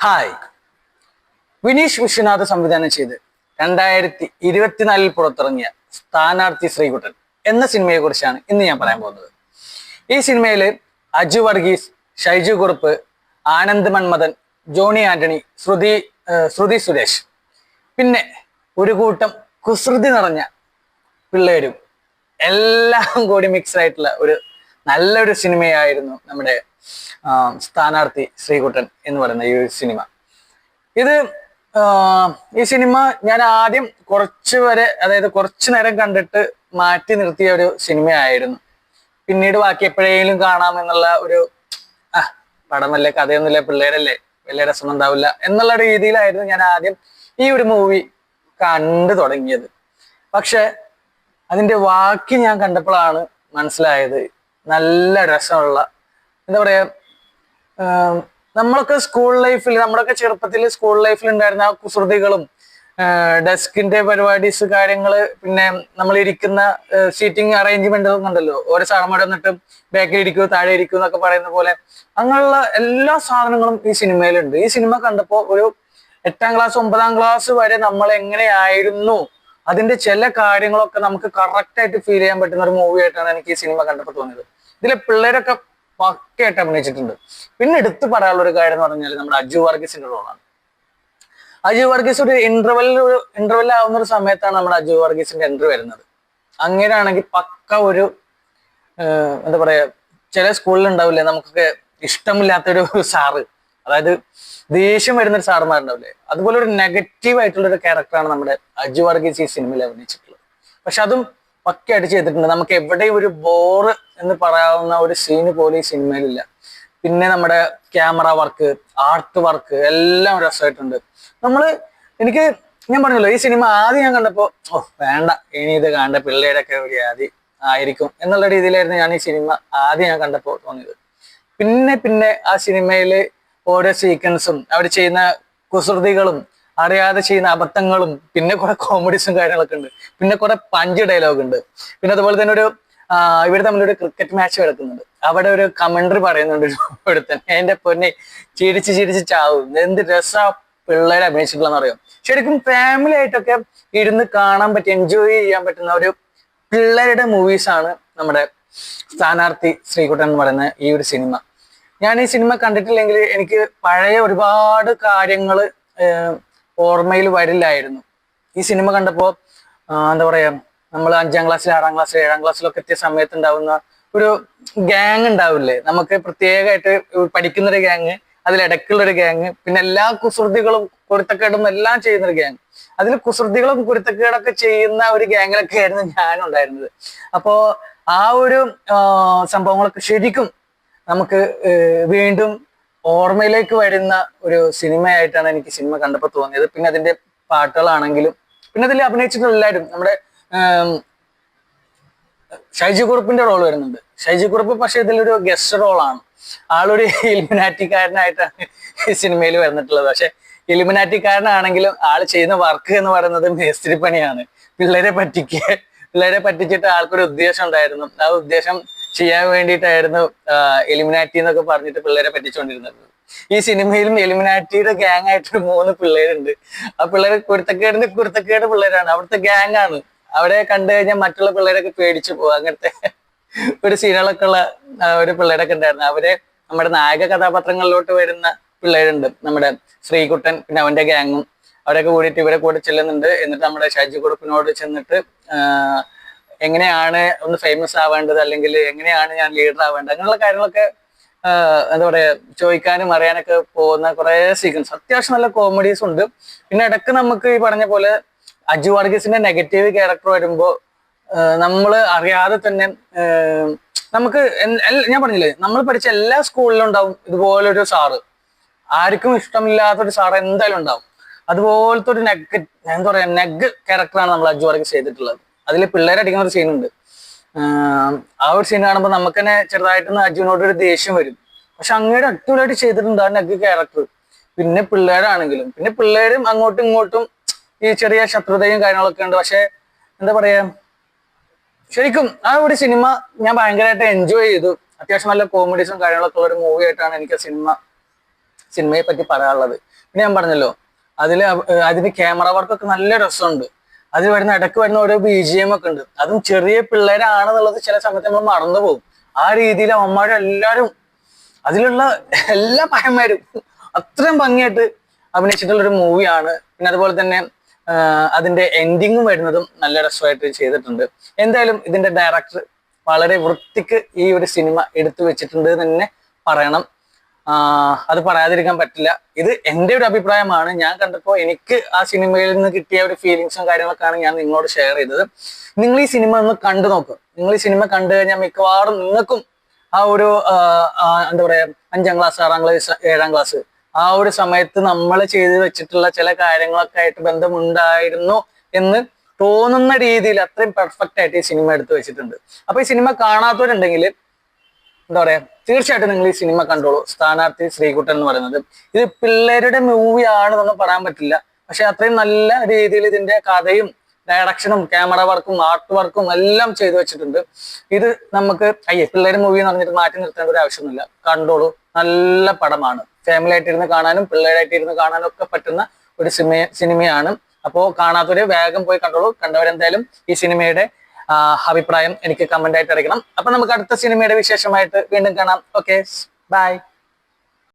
Hi Vineesh Vishwanath സംവിധാനം ചെയ്ത് രണ്ടായിരത്തി ഇരുപത്തിനാലിൽ പുറത്തിറങ്ങിയ സ്ഥാനാർത്ഥി ശ്രീകുട്ടൻ എന്ന സിനിമയെ കുറിച്ചാണ് ഇന്ന് ഞാൻ പറയാൻ പോകുന്നത്. ഈ സിനിമയിൽ അജു വർഗീസ് ഷൈജു കുറുപ്പ് ആനന്ദ് മന്മഥൻ ജോണി ആന്റണി ശ്രുതി ശ്രുതി സുരേഷ്. പിന്നെ ഒരു കൂട്ടം കുസൃതി നിറഞ്ഞ പിള്ളേരും എല്ലാം കൂടി മിക്സ് ആയിട്ടുള്ള ഒരു നല്ലൊരു സിനിമയായിരുന്നു നമ്മുടെ സ്ഥാനാർത്ഥി ശ്രീകുട്ടൻ എന്ന് പറയുന്ന ഈ സിനിമ. ഇത് ഈ സിനിമ ഞാൻ ആദ്യം കുറച്ച് വരെ അതായത് കുറച്ചു നേരം കണ്ടിട്ട് മാറ്റി നിർത്തിയ ഒരു സിനിമയായിരുന്നു. പിന്നീട് ബാക്കി എപ്പോഴേലും കാണാം എന്നുള്ള ഒരു ആ പടമല്ലേ കഥയൊന്നുമില്ല പിള്ളേരല്ലേ വലിയ രസം ഉണ്ടാവില്ല എന്നുള്ള രീതിയിലായിരുന്നു ഞാൻ ആദ്യം ഈ ഒരു മൂവി കണ്ടു തുടങ്ങിയത്. പക്ഷെ അതിന്റെ വാക്കി ഞാൻ കണ്ടപ്പോഴാണ് മനസ്സിലായത് നല്ല രസമുള്ള എന്താ പറയാ നമ്മളൊക്കെ സ്കൂൾ ലൈഫിൽ നമ്മളൊക്കെ ചെറുപ്പത്തിൽ സ്കൂൾ ലൈഫിൽ ഉണ്ടായിരുന്ന ആ കുസൃതികളും ഡെസ്കിന്റെ പരിപാടീസ് കാര്യങ്ങൾ പിന്നെ നമ്മൾ ഇരിക്കുന്ന സീറ്റിംഗ് അറേഞ്ച്മെന്റ് ഉണ്ടല്ലോ. ഓരോ സാറന്മാർ വന്നിട്ട് ബാക്കിൽ ഇരിക്കൂ താഴെ ഇരിക്കൂ എന്നൊക്കെ പറയുന്ന പോലെ അങ്ങനെയുള്ള എല്ലാ സാധനങ്ങളും ഈ സിനിമയിലുണ്ട്. ഈ സിനിമ കണ്ടപ്പോൾ ഒരു എട്ടാം ക്ലാസ് ഒമ്പതാം ക്ലാസ് വരെ നമ്മൾ എങ്ങനെയായിരുന്നു? അതിന്റെ ചില കാര്യങ്ങളൊക്കെ നമുക്ക് കറക്റ്റ് ആയിട്ട് ഫീൽ ചെയ്യാൻ പറ്റുന്ന ഒരു മൂവി ആയിട്ടാണ് എനിക്ക് ഈ സിനിമ കണ്ടപ്പോൾ തോന്നിയത്. ഇതിലെ പിള്ളേരൊക്കെ പക്കയായിട്ട് അഭിനയിച്ചിട്ടുണ്ട് പിന്നെ എടുത്തു പറയാനുള്ള ഒരു കാര്യം എന്ന് പറഞ്ഞാൽ നമ്മുടെ അജു വർഗീസിന്റെ റോളാണ് അജു വർഗീസ് ഒരു ഇന്റർവെല്ലിൽ ഒരു ഇന്റർവെൽ ആവുന്ന ഒരു സമയത്താണ് നമ്മുടെ അജു വർഗീസിന്റെ എൻട്രി വരുന്നത്. അങ്ങനെയാണെങ്കിൽ പക്ക ഒരു എന്താ പറയാ ചില സ്കൂളിൽ ഉണ്ടാവില്ലേ നമുക്കൊക്കെ ഇഷ്ടമില്ലാത്തൊരു സാറ് അതായത് ദേഷ്യം വരുന്ന ഒരു സാറുമാരുണ്ടാവില്ലേ അതുപോലെ ഒരു നെഗറ്റീവ് ആയിട്ടുള്ള ഒരു ക്യാരക്ടറാണ് നമ്മുടെ അജു വർഗീസ് ഈ സിനിമയിൽ അഭിനയിച്ചിട്ടുള്ളത്. പക്ഷെ അതും പക്കയായിട്ട് ചെയ്തിട്ടുണ്ട്. നമുക്ക് എവിടെയും ഒരു ബോറ് എന്ന് പറയാവുന്ന ഒരു സീന് പോലും ഈ സിനിമയിലില്ല പിന്നെ നമ്മുടെ ക്യാമറ വർക്ക് ആർട്ട് വർക്ക് എല്ലാം രസമായിട്ടുണ്ട്. നമ്മൾ എനിക്ക് ഞാൻ പറഞ്ഞല്ലോ ഈ സിനിമ ആദ്യം ഞാൻ കണ്ടപ്പോ ഓ വേണ്ട. ഇനി ഇത് കണ്ട പിള്ളേരൊക്കെ ഒരു ആദ്യം ആയിരിക്കും. എന്നുള്ള രീതിയിലായിരുന്നു ഞാൻ ഈ സിനിമ ആദ്യം ഞാൻ കണ്ടപ്പോൾ തോന്നിയത്. പിന്നെ പിന്നെ ആ സിനിമയിൽ ഓരോ സീക്വൻസും അവർ ചെയ്യുന്ന കുസൃതികളും അറിയാതെ ചെയ്യുന്ന അബദ്ധങ്ങളും പിന്നെ കുറെ കോമഡീസും കാര്യങ്ങളൊക്കെ ഉണ്ട്. പിന്നെ കുറെ പഞ്ച് ഡയലോഗ് ഉണ്ട്. പിന്നെ അതുപോലെ തന്നെ ഒരു ഇവർ തമ്മിലൊരു ക്രിക്കറ്റ് മാച്ച് കിടക്കുന്നുണ്ട് അവിടെ ഒരു കമന്ററി പറയുന്നുണ്ട് ഇവിടെ തന്നെ എന്റെ പൊന്നെ ചിരിച്ച് ചിരിച്ച് ചാവും. എന്ത് രസാ പിള്ളേരെ അഭിനയിച്ചിട്ടുള്ളതെന്ന് അറിയാം ശരിക്കും ഫാമിലി ആയിട്ടൊക്കെ ഇരുന്ന് കാണാൻ പറ്റിയ എൻജോയ് ചെയ്യാൻ പറ്റുന്ന ഒരു പിള്ളേരുടെ മൂവീസ് ആണ് നമ്മുടെ സ്ഥാനാർത്ഥി ശ്രീകുട്ടൻ എന്ന് പറയുന്ന ഈ ഒരു സിനിമ. ഞാൻ ഈ സിനിമ കണ്ടിട്ടില്ലെങ്കിൽ എനിക്ക് പഴയ ഒരുപാട് കാര്യങ്ങൾ ഓർമ്മയിൽ വരില്ലായിരുന്നു. ഈ സിനിമ കണ്ടപ്പോ എന്താ പറയാ നമ്മൾ അഞ്ചാം ക്ലാസ്സിൽ ആറാം ക്ലാസ്സിൽ ഏഴാം ക്ലാസ്സിലൊക്കെ എത്തിയ സമയത്ത് ഉണ്ടാവുന്ന ഒരു ഗ്യാങ് ഉണ്ടാവില്ലേ? നമുക്ക് പ്രത്യേകമായിട്ട് പഠിക്കുന്ന ഒരു ഗ്യാങ് ഒരു ഗ്യാങ് പിന്നെ എല്ലാ കുസൃതികളും കുരുത്തക്കേടും എല്ലാം ചെയ്യുന്ന ഒരു ഗ്യാങ് അതിൽ കുസൃതികളും കുരുത്തക്കേടൊക്കെ ചെയ്യുന്ന ഒരു ഗ്യാങ്ങിലൊക്കെ ആയിരുന്നു ഞാൻ ഉണ്ടായിരുന്നത്. അപ്പോ ആ ഒരു സംഭവങ്ങളൊക്കെ ശരിക്കും നമുക്ക് വീണ്ടും ഓർമ്മയിലേക്ക് വരുന്ന ഒരു സിനിമയായിട്ടാണ് എനിക്ക് സിനിമ കണ്ടപ്പോൾ തോന്നിയത്. പിന്നെ അതിന്റെ പാട്ടുകളാണെങ്കിലും പിന്നെ അതിൽ അഭിനയിച്ചിട്ടുള്ള എല്ലാവരും നമ്മുടെ ഷൈജി കുറുപ്പിന്റെ റോൾ വരുന്നുണ്ട്. ഷൈജി കുറുപ്പ് പക്ഷെ ഇതിലൊരു ഗസ്റ്റ് റോളാണ് ആളൊരു ഇലിമിനാറ്റിക്കാരനായിട്ടാണ് ഈ സിനിമയിൽ വന്നിട്ടുള്ളത്. പക്ഷെ ഇലിമിനാറ്റിക്കാരനാണെങ്കിലും ആൾ ചെയ്യുന്ന വർക്ക് എന്ന് പറയുന്നത് മേസ്ത്രി പണിയാണ് പിള്ളേരെ പറ്റിക്കുക പിള്ളേരെ പറ്റിച്ചിട്ട് ആൾക്കൊരു ഉദ്ദേശം ഉണ്ടായിരുന്നു. ആ ഉദ്ദേശം ചെയ്യാൻ വേണ്ടിയിട്ടായിരുന്നു എലിമിനാറ്റി എന്നൊക്കെ പറഞ്ഞിട്ട് പിള്ളേരെ പറ്റിച്ചുകൊണ്ടിരുന്നത് ഈ സിനിമയിലും എലിമിനാറ്റിയുടെ ഗ്യാങ് ആയിട്ടൊരു മൂന്ന് പിള്ളേരുണ്ട്. ആ പിള്ളേർ കുരുത്തക്കേടിന് കുരുത്തക്കേട് പിള്ളേരാണ്. അവിടുത്തെ ഗ്യാങ് ആണ്. അവിടെ കണ്ടു കഴിഞ്ഞാൽ മറ്റുള്ള പിള്ളേരൊക്കെ പേടിച്ചു പോകും. അങ്ങനത്തെ ഒരു സീനുകളൊക്കെ ഉള്ള ഒരു പിള്ളേരൊക്കെ ഉണ്ടായിരുന്നു. അവരെ നമ്മുടെ നായക കഥാപാത്രങ്ങളിലോട്ട് വരുന്ന പിള്ളേരുണ്ട്. നമ്മുടെ ശ്രീകുട്ടൻ പിന്നെ അവന്റെ ഗ്യാങ്ങും അവരൊക്കെ കൂടിയിട്ട് ഇവരെ കൂടെ ചെല്ലുന്നുണ്ട്. എന്നിട്ട് നമ്മുടെ ഷാജി കുറുപ്പിനോട് ചെന്നിട്ട് എങ്ങനെയാണ് ഒന്ന് ഫേമസ് ആവേണ്ടത്? അല്ലെങ്കിൽ എങ്ങനെയാണ് ഞാൻ ലീഡർ ആവേണ്ടത്? അങ്ങനെയുള്ള കാര്യങ്ങളൊക്കെ എന്താ പറയാ ചോദിക്കാനും അറിയാനൊക്കെ പോകുന്ന കുറെ സീക്വൻസ് അത്യാവശ്യം നല്ല കോമഡീസ് ഉണ്ട്. പിന്നെ ഇടയ്ക്ക് നമുക്ക് ഈ പറഞ്ഞ പോലെ അജു വർഗീസിന്റെ നെഗറ്റീവ് ക്യാരക്ടർ വരുമ്പോ നമ്മൾ അറിയാതെ തന്നെ നമുക്ക് ഞാൻ പറഞ്ഞില്ലേ നമ്മൾ പഠിച്ച എല്ലാ സ്കൂളിലും ഉണ്ടാവും ഇതുപോലൊരു സാറ് ആർക്കും ഇഷ്ടമില്ലാത്തൊരു സാറ് എന്തായാലും ഉണ്ടാവും. അതുപോലത്തെ ഒരു നെഗ് എന്താ പറയാ നെഗ് ക്യാരക്ടറാണ് നമ്മൾ അജു വർഗീസ് ചെയ്തിട്ടുള്ളത്. അതിൽ പിള്ളേരെ അടിക്കുന്ന ഒരു സീനുണ്ട് ആ ഒരു സീൻ കാണുമ്പോൾ നമുക്ക് തന്നെ ചെറുതായിട്ടൊന്ന് അജുവിനോട് ഒരു ദേഷ്യം വരും. പക്ഷെ അങ്ങയുടെ അടിപൊളിയായിട്ട് ചെയ്തിട്ടുണ്ട് ആ നെഗ് ക്യാരക്ടർ പിന്നെ പിള്ളേരാണെങ്കിലും പിന്നെ പിള്ളേരും അങ്ങോട്ടും ഇങ്ങോട്ടും ഈ ചെറിയ ശത്രുതയും കാര്യങ്ങളൊക്കെ ഉണ്ട്. പക്ഷെ എന്താ പറയാ ശരിക്കും ആ ഒരു സിനിമ ഞാൻ ഭയങ്കരമായിട്ട് എൻജോയ് ചെയ്തു. അത്യാവശ്യം നല്ല കോമഡീസും കാര്യങ്ങളൊക്കെ ഉള്ള ഒരു മൂവി ആയിട്ടാണ് എനിക്ക് സിനിമ സിനിമയെ പറ്റി പറയാനുള്ളത്. പിന്നെ ഞാൻ പറഞ്ഞല്ലോ അതിൽ അതിന് ക്യാമറ വർക്കൊക്കെ നല്ല രസമുണ്ട്. അതിൽ വരുന്ന ഇടയ്ക്ക് വരുന്ന ഓരോ ബി ജി എം ഒക്കെ ഉണ്ട്. അതും ചെറിയ പിള്ളേരാണെന്നുള്ളത് ചില സമയത്ത് നമ്മൾ മറന്നു പോകും. ആ രീതിയിൽ അമ്മമാരും എല്ലാവരും അതിലുള്ള എല്ലാ പയ്യന്മാരും അത്രയും ഭംഗിയായിട്ട് അഭിനയിച്ചിട്ടുള്ള ഒരു മൂവിയാണ് പിന്നെ അതുപോലെ തന്നെ അതിന്റെ എൻഡിങ്ങും വരുന്നതും നല്ല രസമായിട്ട് ചെയ്തിട്ടുണ്ട്. എന്തായാലും ഇതിന്റെ ഡയറക്ടർ വളരെ വൃത്തിക്ക് ഈ ഒരു സിനിമ എടുത്തു വെച്ചിട്ടുണ്ട് തന്നെ പറയണം. അത് പറയാതിരിക്കാൻ പറ്റില്ല. ഇത് എന്റെ ഒരു അഭിപ്രായമാണ്. ഞാൻ കണ്ടപ്പോൾ എനിക്ക് ആ സിനിമയിൽ നിന്ന് കിട്ടിയ ഒരു ഫീലിങ്സും കാര്യങ്ങളൊക്കെയാണ് ഞാൻ നിങ്ങളോട് ഷെയർ ചെയ്തത്. നിങ്ങൾ ഈ സിനിമ ഒന്ന് കണ്ടു നോക്കുക നിങ്ങൾ ഈ സിനിമ കണ്ടു കഴിഞ്ഞാൽ മിക്കവാറും നിങ്ങൾക്കും ആ ഒരു എന്താ പറയാ അഞ്ചാം ക്ലാസ് ആറാം ക്ലാസ് ഏഴാം ക്ലാസ് ആ ഒരു സമയത്ത് നമ്മൾ ചെയ്തു വെച്ചിട്ടുള്ള ചില കാര്യങ്ങളൊക്കെ ആയിട്ട് ബന്ധമുണ്ടായിരുന്നു എന്ന് തോന്നുന്ന രീതിയിൽ അത്രയും പെർഫെക്റ്റ് ആയിട്ട് ഈ സിനിമ എടുത്തു വെച്ചിട്ടുണ്ട്. അപ്പൊ ഈ സിനിമ കാണാത്തവരുണ്ടെങ്കിൽ എന്താ പറയാ തീർച്ചയായിട്ടും നിങ്ങൾ ഈ സിനിമ കണ്ടോളൂ. സ്ഥാനാർത്ഥി ശ്രീകുട്ടൻ എന്ന് പറയുന്നത്. ഇത് പിള്ളേരുടെ മൂവി ആണെന്നൊന്നും പറയാൻ പറ്റില്ല. പക്ഷെ അത്രയും നല്ല രീതിയിൽ ഇതിന്റെ കഥയും ഡയറക്ഷനും ക്യാമറ വർക്കും ആർട്ട് വർക്കും എല്ലാം ചെയ്തു വെച്ചിട്ടുണ്ട്. ഇത് നമുക്ക് അയ്യേ പിള്ളേർ മൂവി എന്ന് പറഞ്ഞിട്ട് മാറ്റി നിർത്തേണ്ട ഒരു ആവശ്യമൊന്നുമില്ല. കണ്ടോളൂ. നല്ല പടമാണ്. ഫാമിലി ആയിട്ട് ഇരുന്ന് കാണാനും പിള്ളേരായിട്ട് ഇരുന്ന് കാണാനും ഒക്കെ പറ്റുന്ന ഒരു സിനിമ സിനിമയാണ് അപ്പോൾ കാണാത്തവര് വേഗം പോയി കണ്ടോളൂ. കണ്ടവരെന്തായാലും ഈ സിനിമയുടെ അഭിപ്രായം എനിക്ക് കമന്റ് ആയിട്ട് അറിയിക്കണം. അപ്പൊ നമുക്ക് അടുത്ത സിനിമയുടെ വിശേഷമായിട്ട് വീണ്ടും കാണാം. Okay bye